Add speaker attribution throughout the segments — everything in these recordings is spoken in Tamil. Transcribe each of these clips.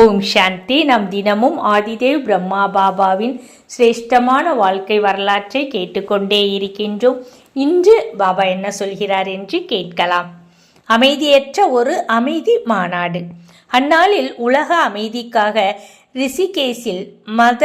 Speaker 1: ஓம் சாந்தி. நம் தினமும் ஆதிதேவ் பிரம்மா பாபாவின் சிரேஷ்டமான வாழ்க்கை வரலாற்றை கேட்டுக்கொண்டே இருக்கின்றோம். இன்று பாபா என்ன சொல்கிறார் என்று கேட்கலாம். அமைதியற்ற ஒரு அமைதி மாநாடு. அந்நாளில் உலக அமைதிக்காக ரிஷிகேஸில் மத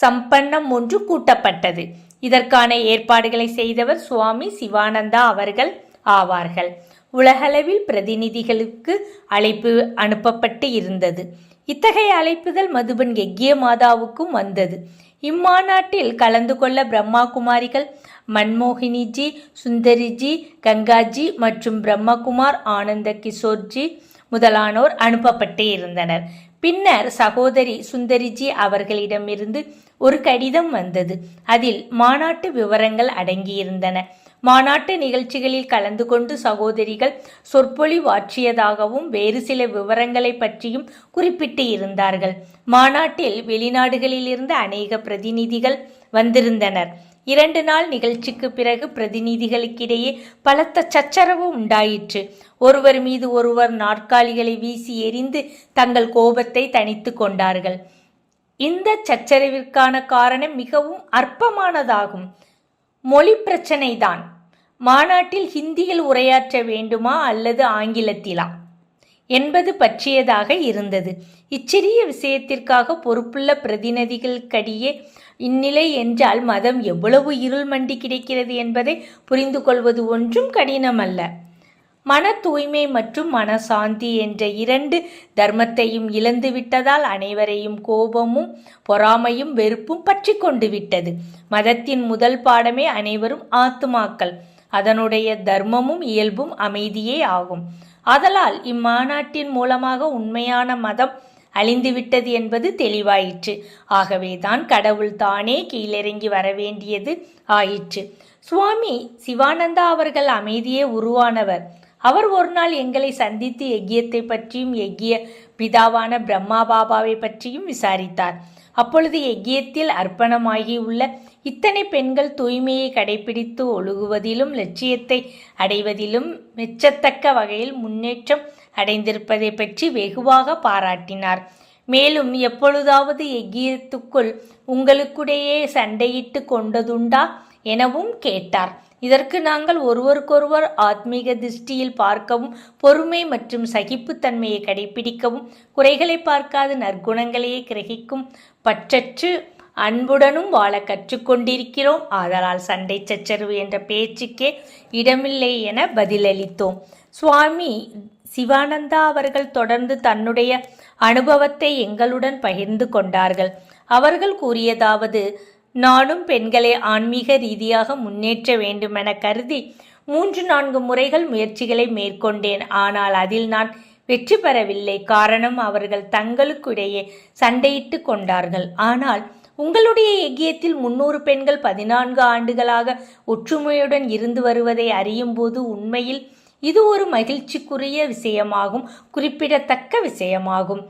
Speaker 1: சம்பன்னம் ஒன்று கூட்டப்பட்டது. இதற்கான ஏற்பாடுகளை செய்தவர் சுவாமி சிவானந்தா அவர்கள் ஆவார்கள். உலகளவில் பிரதிநிதிகளுக்கு அழைப்பு அனுப்பப்பட்டு இருந்தது. இத்தகைய அழைப்புகள் மதுபன் எக்கிய மாதாவுக்கும் வந்தது. இம்மாநாட்டில் கலந்து கொள்ள பிரம்மா குமாரிகள் மன்மோகினிஜி சுந்தரிஜி கங்காஜி மற்றும் பிரம்மகுமார் ஆனந்த கிஷோர்ஜி முதலானோர் அனுப்பப்பட்டு இருந்தனர். பின்னர் சகோதரி சுந்தரிஜி அவர்களிடமிருந்து ஒரு கடிதம் வந்தது. அதில் மாநாட்டு விவரங்கள் அடங்கியிருந்தன. மாநாட்டு நிகழ்ச்சிகளில் கலந்து கொண்டு சகோதரிகள் சொற்பொழிவாற்றியதாகவும் வேறு சில விவரங்களை பற்றியும் குறிப்பிட்டு இருந்தார்கள் மாநாட்டில் வெளிநாடுகளிலிருந்து அநேக பிரதிநிதிகள் வந்திருந்தனர். இரண்டு நாள் நிகழ்ச்சிக்கு பிறகு பிரதிநிதிகளுக்கிடையே பலத்த சச்சரவு உண்டாயிற்று. ஒருவர் மீது ஒருவர் நாற்காலிகளை வீசி எறிந்து தங்கள் கோபத்தை தணித்து கொண்டார்கள். இந்த சச்சரவிற்கான காரணம் மிகவும் அற்பமானதாகும். மொழி பிரச்சனைதான். மாநாட்டில் ஹிந்தியில் உரையாற்ற வேண்டுமா அல்லது ஆங்கிலத்திலா? என்பது பற்றியதாக இருந்தது. இச்சிறிய விஷயத்திற்காக பொறுப்புள்ள பிரதிநிதிகளுக்கடியே இந்நிலை என்றால் மதம் எவ்வளவு இருள் மண்டி கிடைக்கிறது என்பதை புரிந்து கொள்வது ஒன்றும் கடினமல்ல. மன தூய்மை மற்றும் மனசாந்தி என்ற இரண்டு தர்மத்தையும் இழந்து விட்டதால் அனைவரையும் கோபமும் பொறாமையும் வெறுப்பும் பற்றி கொண்டு விட்டது. மதத்தின் முதல் பாடமே அனைவரும் ஆத்துமாக்கள். அதனுடைய தர்மமும் இயல்பும் அமைதியே ஆகும். ஆதலால் இம்மாநாட்டின் மூலமாக உண்மையான மதம் அழிந்துவிட்டது என்பது தெளிவாயிற்று. ஆகவேதான் கடவுள் தானே கீழிறங்கி வரவேண்டியது ஆயிற்று. சுவாமி சிவானந்தா அவர்கள் அமைதியே உருவானவர். அவர் ஒரு நாள் எங்களை சந்தித்து எக்கியத்தை பற்றியும் எக்கிய பிதாவான பிரம்மா பாபாவை பற்றியும் விசாரித்தார். அப்பொழுது எக்கியத்தில் அர்ப்பணமாகியுள்ள இத்தனை பெண்கள் தூய்மையை கடைபிடித்து ஒழுகுவதிலும் லட்சியத்தை அடைவதிலும் மெச்சத்தக்க வகையில் முன்னேற்றம் அடைந்திருப்பதை பற்றி வெகுவாக பாராட்டினார். மேலும் எப்பொழுதாவது எக்கியத்துக்குள் உங்களுக்குடையே சண்டையிட்டு கொண்டதுண்டா எனவும் கேட்டார். இதற்கு நாங்கள் ஒருவருக்கொருவர் ஆத்மீக திருஷ்டியில் பார்க்கவும் பொறுமை மற்றும் சகிப்புத்தன்மையை கடைபிடிக்கவும் குறைகளை பார்க்காது நற்குணங்களையே கிரகிக்கும் பற்றற்று அன்புடனும் வாழ கற்றுக்கொண்டிருக்கிறோம். ஆதலால் சண்டை சச்சரவு என்ற பேச்சுக்கே இடமில்லை என பதிலளித்தோம். சுவாமி சிவானந்தா அவர்கள் தொடர்ந்து தன்னுடைய அனுபவத்தை எங்களுடன் பகிர்ந்து கொண்டார்கள். அவர்கள் கூறியதாவது நானும் பெண்களை ஆன்மீக ரீதியாக முன்னேற்ற வேண்டுமென கருதி மூன்று நான்கு முறைகள் முயற்சிகளை மேற்கொண்டேன். ஆனால் அதில் நான் வெற்றி பெறவில்லை. காரணம் அவர்கள் தங்களுக்கிடையே சண்டையிட்டு கொண்டார்கள். ஆனால் உங்களுடைய எக்கியத்தில் முன்னூறு பெண்கள் பதினான்கு ஆண்டுகளாக ஒற்றுமையுடன் இருந்து வருவதை அறியும் போது உண்மையில் இது ஒரு மகிழ்ச்சிக்குரிய விஷயமாகும் குறிப்பிடத்தக்க விஷயமாகும்.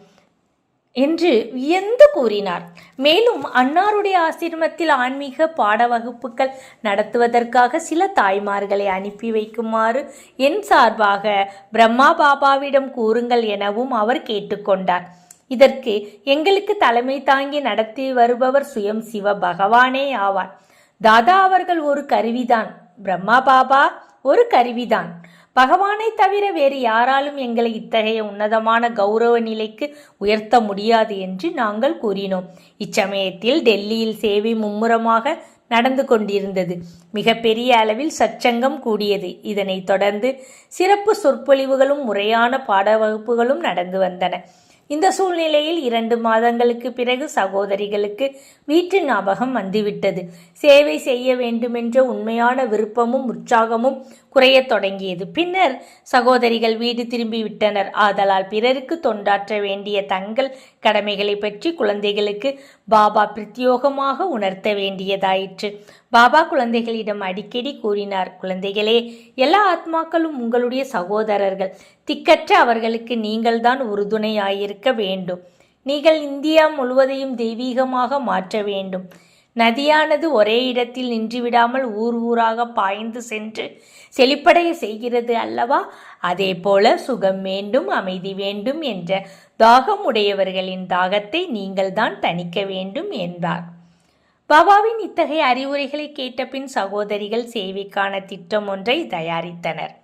Speaker 1: என்று வியந்து கூறினார். மேலும் அன்னாருடைய ஆசிரமத்தில் ஆன்மீக பாட வகுப்புகள் நடத்துவதற்காக சில தாய்மார்களை அனுப்பி வைக்குமாறு என் சார்பாக பிரம்மா பாபாவிடம் கூறுங்கள் எனவும் அவர் கேட்டுக்கொண்டார். இதற்கு எங்களுக்கு தலைமை தாங்கி நடத்தி வருபவர் சுயம் சிவ பகவானே ஆவார். தாதா அவர்கள் ஒரு கருவிதான். பிரம்மா பாபா ஒரு கருவிதான். பகவானை தவிர வேறு யாராலும் எங்களை இத்தகைய உன்னதமான கௌரவ நிலைக்கு உயர்த்த முடியாது என்று நாங்கள் கூறினோம். இச்சமயத்தில் டெல்லியில் சேவை மும்முரமாக நடந்து கொண்டிருந்தது. மிகப்பெரிய அளவில் சச்சங்கம் கூடியது. இதனைத் தொடர்ந்து சிறப்பு சொற்பொழிவுகளும் முறையான பாட வகுப்புகளும் நடந்து வந்தன. இந்த சூழ்நிலையில் இரண்டு மாதங்களுக்கு பிறகு சகோதரிகளுக்கு வீட்டு ஞாபகம் வந்துவிட்டது. சேவை செய்ய வேண்டுமென்ற உண்மையான விருப்பமும் உற்சாகமும் குறையத் தொடங்கியது. பின்னர் சகோதரிகள் வீடு திரும்பி விட்டனர் ஆதலால் பிறருக்கு தொண்டாற்ற வேண்டிய தங்கள் கடமைகளை பற்றி குழந்தைகளுக்கு பாபா பிரத்யோகமாக உணர்த்த வேண்டியதாயிற்று. பாபா குழந்தைகளிடம் அடிக்கடி கூறினார் குழந்தைகளே எல்லா ஆத்மாக்களும் உங்களுடைய சகோதரர்கள். திக்கற்ற அவர்களுக்கு நீங்கள்தான் உறுதுணையாயிருக்க வேண்டும். நீங்கள் இந்தியா முழுவதையும் தெய்வீகமாக மாற்ற வேண்டும். நதியானது ஒரே இடத்தில் நின்றுவிடாமல் ஊர் ஊராக பாய்ந்து சென்று செழிப்படைய செய்கிறது அல்லவா? அதே போல சுகம் வேண்டும் அமைதி வேண்டும் என்ற தாகம் உடையவர்களின் தாகத்தை நீங்கள்தான் தணிக்க வேண்டும் என்றார். பாபாவின் இத்தகைய அறிவுரைகளை கேட்டபின் சகோதரிகள் சேவைக்கான திட்டம் ஒன்றை தயாரித்தனர்.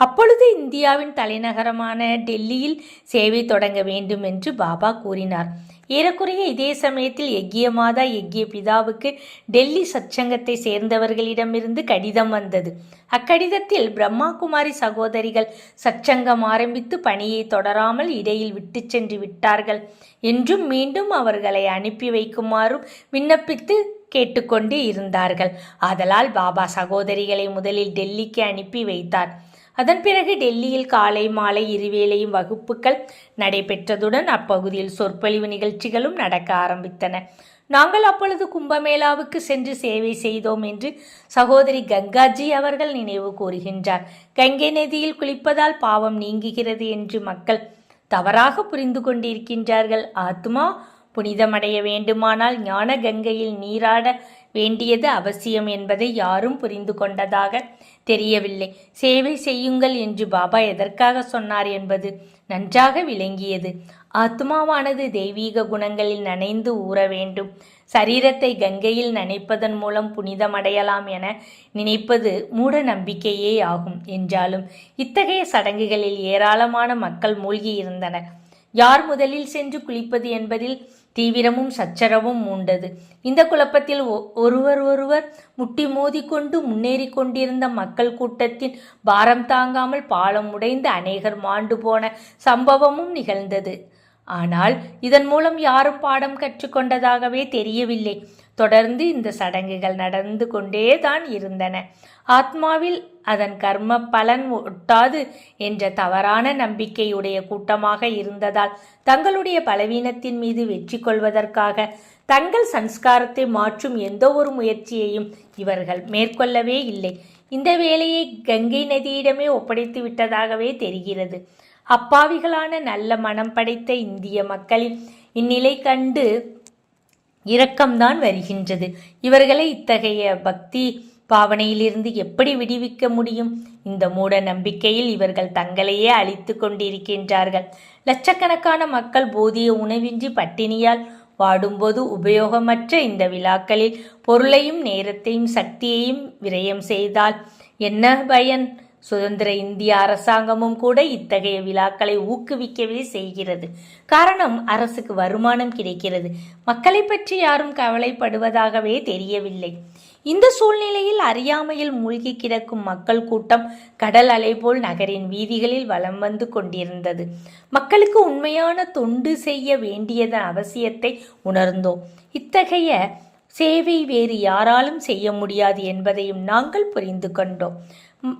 Speaker 1: அப்பொழுது இந்தியாவின் தலைநகரமான டெல்லியில் சேவை தொடங்க வேண்டும் என்று பாபா கூறினார். ஏறக்குறைய இதே சமயத்தில் எக்கிய மாதா எக்கிய பிதாவுக்கு டெல்லி சச்சங்கத்தை சேர்ந்தவர்களிடமிருந்து கடிதம் வந்தது. அக்கடிதத்தில் பிரம்மா குமாரி சகோதரிகள் சச்சங்கம் ஆரம்பித்து பணியை தொடராமல் இடையில் விட்டு சென்று விட்டார்கள். என்றும் மீண்டும் அவர்களை அனுப்பி வைக்குமாறும் விண்ணப்பித்து கேட்டுக்கொண்டு இருந்தார்கள். ஆதலால் பாபா சகோதரிகளை முதலில் டெல்லிக்கு அனுப்பி வைத்தார். அதன் பிறகு டெல்லியில் காலை மாலை இருவேளையும் வகுப்புகள் நடைபெற்றதுடன் அப்பகுதியில் சொற்பொழிவு நிகழ்ச்சிகளும் நடக்க ஆரம்பித்தன. நாங்கள் அப்பொழுது கும்பமேளாவுக்கு சென்று சேவை செய்தோம் என்று சகோதரி கங்காஜி அவர்கள் நினைவு கூறுகின்றார். கங்கை நதியில் குளிப்பதால் பாவம் நீங்குகிறது என்று மக்கள் தவறாக புரிந்து கொண்டிருக்கின்றார்கள். ஆத்மா புனிதமடைய வேண்டுமானால் ஞான கங்கையில் நீராட வேண்டியது அவசியம் என்பதை யாரும் புரிந்து கொண்டதாக தெரியவில்லை. சேவை செய்யுங்கள் என்று பாபா எதற்காக சொன்னார் என்பது நன்றாக விளங்கியது. ஆத்மாவானது தெய்வீக குணங்களில் நனைந்து ஊற வேண்டும். சரீரத்தை கங்கையில் நனைப்பதன் மூலம் புனிதமடையலாம் என நினைப்பது மூட நம்பிக்கையே ஆகும் என்றாலும் இத்தகைய சடங்குகளில் ஏராளமான மக்கள் மூழ்கியிருந்தனர். யார் முதலில் சென்று குளிப்பது என்பதில் தீவிரமும் சச்சரவும் மூண்டது இந்த குழப்பத்தில் ஒ- ஒருவர் ஒருவர் முட்டி மோதிக்கொண்டு முன்னேறி கொண்டிருந்த மக்கள் கூட்டத்தின் பாரம் தாங்காமல் பாலம் உடைந்து அநேகர் மாண்டு போன சம்பவமும் நிகழ்ந்தது. ஆனால் இதன் மூலம் யாரும் பாடம் கற்றுக்கொண்டதாகவே தெரியவில்லை. தொடர்ந்து இந்த சடங்குகள் நடந்து கொண்டே தான் இருந்தன. ஆத்மாவில் அதன் கர்ம பலன் ஒட்டாது என்ற தவறான நம்பிக்கையுடைய கூட்டமாக இருந்ததால் தங்களுடைய பலவீனத்தின் மீது வெற்றி கொள்வதற்காக தங்கள் சன்ஸ்காரத்தை மாற்றும் எந்த ஒரு முயற்சியையும் இவர்கள் மேற்கொள்ளவே இல்லை. இந்த வேலையை கங்கை நதியிடமே ஒப்படைத்து விட்டதாகவே தெரிகிறது. அப்பாவிகளான நல்ல மனம் படைத்த இந்திய மக்களின் இந்நிலை கண்டு இரக்கம்தான் வருகின்றது. இவர்களை இத்தகைய பக்தி பாவனையிலிருந்து எப்படி விடுவிக்க முடியும்? இந்த மூட நம்பிக்கையில் இவர்கள் தங்களையே அழித்து கொண்டிருக்கின்றார்கள். லட்சக்கணக்கான மக்கள் போதிய உணவின்றி பட்டினியால் வாடும்போது உபயோகமற்ற இந்த விழாக்களில் பொருளையும் நேரத்தையும் சக்தியையும் விரயம் செய்தால் என்ன பயன்? சுதந்திர இந்திய அரசாங்கமும் கூட இத்தகைய விழாக்களை ஊக்குவிக்கவே செய்கிறது. காரணம் அரசுக்கு வருமானம் கிடைக்கிறது. மக்களை பற்றி யாரும் கவலைப்படுவதாகவே தெரியவில்லை. இந்த சூழ்நிலையில் அறியாமையில் மூழ்கி கிடக்கும் மக்கள் கூட்டம் கடல் அலை போல் நகரின் வீதிகளில் வலம் வந்து கொண்டிருந்தது. மக்களுக்கு உண்மையான தொண்டு செய்ய வேண்டியதன் அவசியத்தை உணர்ந்தோம். இத்தகைய சேவை வேறு யாராலும் செய்ய முடியாது என்பதையும் நாங்கள் புரிந்து கொண்டோம்.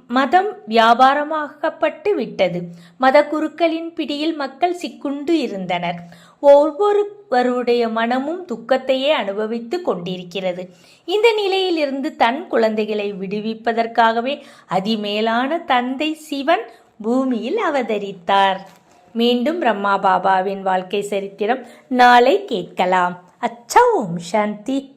Speaker 1: மதம் வியாபாரமாக்கப்பட்டு விட்டது. மத குருக்களின் பிடியில் மக்கள் சிக்குண்டு இருந்தனர். ஒவ்வொருவருடைய மனமும் துக்கத்தையே அனுபவித்து கொண்டிருக்கிறது. இந்த நிலையிலிருந்து தன் குழந்தைகளை விடுவிப்பதற்காகவே அதிமேலான தந்தை சிவன் பூமியில் அவதரித்தார். மீண்டும் பிரம்மா பாபாவின் வாழ்க்கை சரித்திரம். நாளை கேட்கலாம். அச்சா ஓம் சாந்தி.